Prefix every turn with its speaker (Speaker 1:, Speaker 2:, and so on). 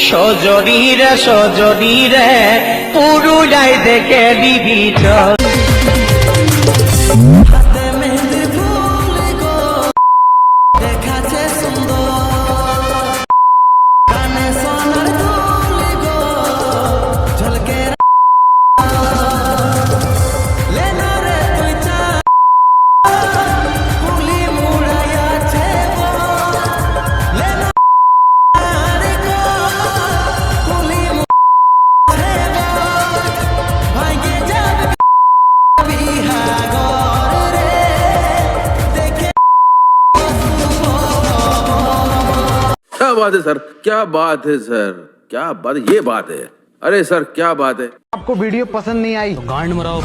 Speaker 1: সজনীরে সজনীরে পুরুলাই দেখে দিবিছ
Speaker 2: क्या बात है सर? क्या बात है सर? क्या बात ये बात है। अरे सर क्या बात है?
Speaker 3: आपको वीडियो पसंद नहीं आई?
Speaker 4: तो गांड मराओ।